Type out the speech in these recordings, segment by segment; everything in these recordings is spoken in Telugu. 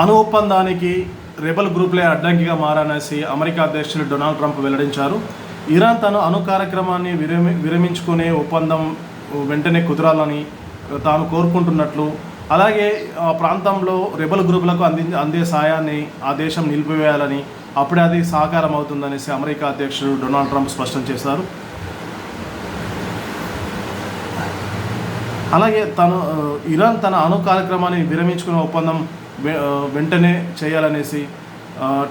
అణు ఒప్పందానికి రెబల్ గ్రూప్లే అడ్డంకిగా మారనేసి అమెరికా అధ్యక్షులు డొనాల్డ్ ట్రంప్ వెల్లడించారు. ఇరాన్ తన అణు కార్యక్రమాన్ని విరమి విరమించుకునే ఒప్పందం వెంటనే కుదరాలని తాను కోరుకుంటున్నట్లు అలాగే ఆ ప్రాంతంలో రెబల్ గ్రూపులకు అంది అందే సాయాన్ని ఆ దేశం నిలిపివేయాలని అప్పుడే అది సహకారం అవుతుందనేసి అమెరికా అధ్యక్షుడు డొనాల్డ్ ట్రంప్ స్పష్టం చేశారు. అలాగే తను ఇరాన్ తన అణు కార్యక్రమాన్ని విరమించుకునే ఒప్పందం వెంటనే చేయాలనేసి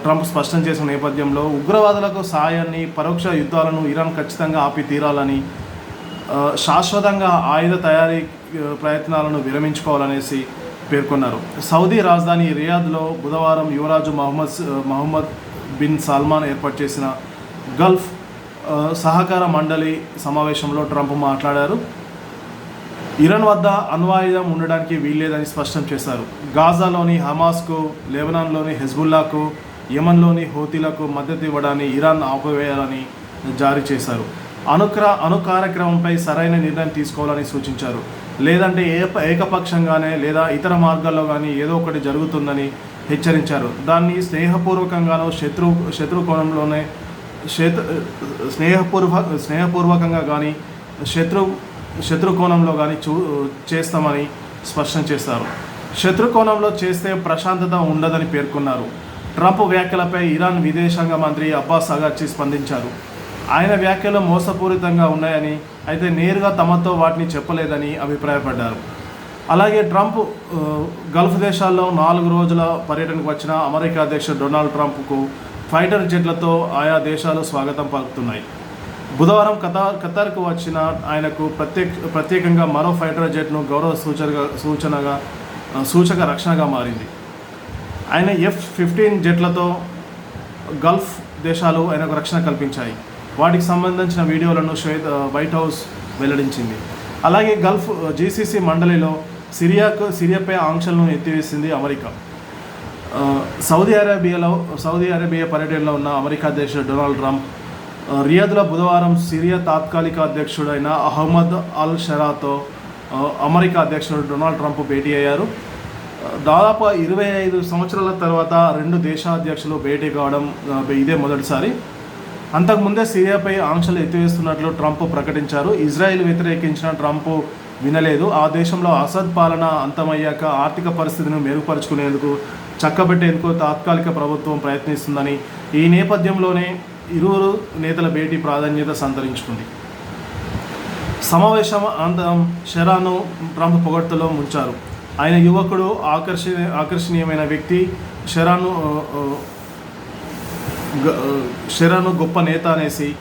ట్రంప్ స్పష్టం చేసిన నేపథ్యంలో ఉగ్రవాదులకు సాయాన్ని పరోక్ష యుద్ధాలను ఇరాన్ ఖచ్చితంగా ఆపి తీరాలని శాశ్వతంగా ఆయుధ తయారీ ప్రయత్నాలను విరమించుకోవాలనేసి పేర్కొన్నారు. సౌదీ రాజధాని రియాద్లో బుధవారం యువరాజు మహమ్మద్ మహమ్మద్ బిన్ సల్మాన్ ఏర్పాటు చేసిన గల్ఫ్ సహకార మండలి సమావేశంలో ట్రంప్ మాట్లాడారు. ఇరాన్ వద్ద అణ్వాయుధం ఉండడానికి వీల్లేదని స్పష్టం చేశారు. గాజాలోని హమాస్కు లెబనాన్లోని హెజ్బుల్లాకు యమన్లోని హోతీలకు మద్దతు ఇవ్వడాన్ని ఇరాన్ ఆపివేయాలని జారీ చేశారు. అనుక్ర అణు కార్యక్రమంపై సరైన నిర్ణయం తీసుకోవాలని సూచించారు. లేదంటే ఏ ఏకపక్షంగానే లేదా ఇతర మార్గాల్లో కానీ ఏదో ఒకటి జరుగుతుందని హెచ్చరించారు. దాన్ని స్నేహపూర్వకంగానో శత్రు శత్రు కోణంలోనే శత్రు స్నేహపూర్వ స్నేహపూర్వకంగా కానీ శత్రు శత్రుకోణంలో కానీ చూ చేస్తామని స్పష్టం చేశారు శత్రుకోణంలో చేస్తే ప్రశాంతత ఉండదని పేర్కొన్నారు. ట్రంప్ వ్యాఖ్యలపై ఇరాన్ విదేశాంగ మంత్రి అబ్బాస్ అగర్చి స్పందించారు. ఆయన వ్యాఖ్యలు మోసపూరితంగా ఉన్నాయని అయితే నేరుగా తమతో వాటిని చెప్పలేదని అభిప్రాయపడ్డారు. అలాగే ట్రంప్ గల్ఫ్ దేశాల్లో నాలుగు రోజుల పర్యటనకు వచ్చిన అమెరికా అధ్యక్షుడు డొనాల్డ్ ట్రంప్కు ఫైటర్ జెట్లతో ఆయా దేశాలు స్వాగతం పలుకుతున్నాయి. బుధవారం ఖతార్ ఖతార్కు వచ్చిన ఆయనకు ప్రత్యేక ప్రత్యేకంగా మరో ఫైటర్ జెట్ను గౌరవ సూచనగా సూచనగా సూచక రక్షణగా మారింది. ఆయన ఎఫ్ ఫిఫ్టీన్ జెట్లతో గల్ఫ్ దేశాలు ఆయనకు రక్షణ కల్పించాయి. వాటికి సంబంధించిన వీడియోలను శ్వేత వైట్ హౌస్ వెల్లడించింది. అలాగే గల్ఫ్ జీసీసీ మండలిలో సిరియాకు సిరియాపై ఆంక్షలను ఎత్తివేసింది అమెరికా. సౌదీ అరేబియాలో సౌదీ అరేబియా పర్యటనలో ఉన్న అమెరికా అధ్యక్షుడు డొనాల్డ్ ట్రంప్ రియాద్లో బుధవారం సిరియా తాత్కాలిక అధ్యక్షుడైన అహ్మద్ అల్ షరాతో అమెరికా అధ్యక్షుడు డొనాల్డ్ ట్రంప్ భేటీ అయ్యారు. దాదాపు ఇరవై ఐదు సంవత్సరాల తర్వాత రెండు దేశాధ్యక్షులు భేటీ కావడం ఇదే మొదటిసారి. అంతకుముందే సిరియాపై ఆంక్షలు ఎత్తివేస్తున్నట్లు ట్రంప్ ప్రకటించారు. ఇజ్రాయెల్ వ్యతిరేకించిన ట్రంప్ వినలేదు. ఆ దేశంలో అసద్ పాలన అంతమయ్యాక ఆర్థిక పరిస్థితిని మెరుగుపరుచుకునేందుకు చక్కబెట్టేందుకు తాత్కాలిక ప్రభుత్వం ప్రయత్నిస్తుందని ఈ నేపథ్యంలోనే ఇరువురు నేతల భేటీ ప్రాధాన్యత సంతరించుకుంది. సమావేశం అనంతరం షెరాను ట్రంప్ పొగడ్తలో ముంచారు. ఆయన యువకుడు ఆకర్షణ ఆకర్షణీయమైన వ్యక్తి. షెరాను షెరాను గొప్ప నేత అనేసి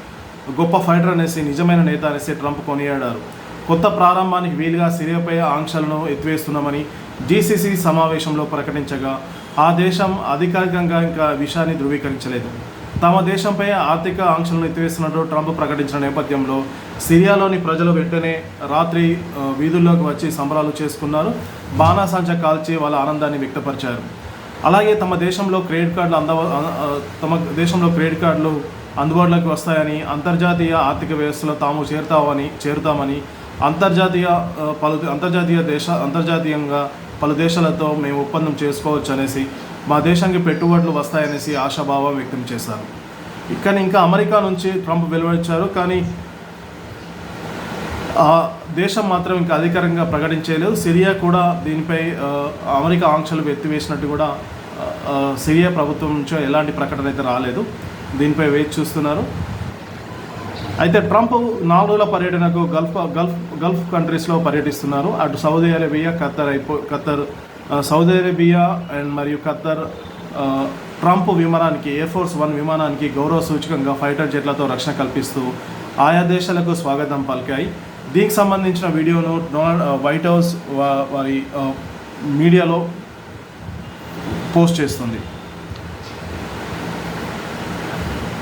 గొప్ప ఫైటర్ అనేసి నిజమైన నేత అనేసి ట్రంప్ కొనియాడారు. కొత్త ప్రారంభానికి వీలుగా సిరియాపై ఆంక్షలను ఎత్తివేస్తున్నామని జీసీసీ సమావేశంలో ప్రకటించగా ఆ దేశం అధికారికంగా ఇంకా విషయాన్ని ధృవీకరించలేదు. తమ దేశంపై ఆర్థిక ఆంక్షలను ఎత్తివేస్తున్నట్టు ట్రంప్ ప్రకటించిన నేపథ్యంలో సిరియాలోని ప్రజలు వెంటనే రాత్రి వీధుల్లోకి వచ్చి సంబరాలు చేసుకున్నారు. బాణాసంచ కాల్చి వాళ్ళ ఆనందాన్ని వ్యక్తపరిచారు. అలాగే తమ దేశంలో క్రెడిట్ కార్డులు అంద తమ దేశంలో క్రెడిట్ కార్డులు అందుబాటులోకి వస్తాయని అంతర్జాతీయ ఆర్థిక వ్యవస్థలో తాము చేరుతామని చేరుతామని అంతర్జాతీయ పలు అంతర్జాతీయ దేశ అంతర్జాతీయంగా పలు దేశాలతో మేము ఒప్పందం చేసుకోవచ్చు అనేసి మా దేశానికి పెట్టుబడులు వస్తాయనేసి ఆశాభావం వ్యక్తం చేశారు. ఇక్కడ ఇంకా అమెరికా నుంచి ట్రంప్ వెలువరించారు కానీ ఆ దేశం మాత్రం ఇంకా అధికారికంగా ప్రకటించలేదు. సిరియా కూడా దీనిపై అమెరికా ఆంక్షలు ఎత్తివేసినట్టు కూడా సిరియా ప్రభుత్వం నుంచి ఎలాంటి ప్రకటన అయితే రాలేదు. దీనిపై వేచి చూస్తున్నారు. అయితే ట్రంప్ నాలుగు రోజుల పర్యటనకు గల్ఫ్ గల్ఫ్ గల్ఫ్ కంట్రీస్లో పర్యటిస్తున్నారు. అటు సౌదీ అరేబియా ఖత్తర్ అయిపో ఖత్తర్ సౌదీ అరేబియా అండ్ మరియు ఖత్తర్ ట్రంప్ విమానానికి ఎయిర్ ఫోర్స్ వన్ విమానానికి గౌరవ సూచకంగా ఫైటర్ జెట్లతో రక్షణ కల్పిస్తూ ఆయా దేశాలకు స్వాగతం పలికాయి. దీనికి సంబంధించిన వీడియోను డొనాల్డ్ వైట్ హౌస్ వారి మీడియాలో పోస్ట్ చేస్తుంది.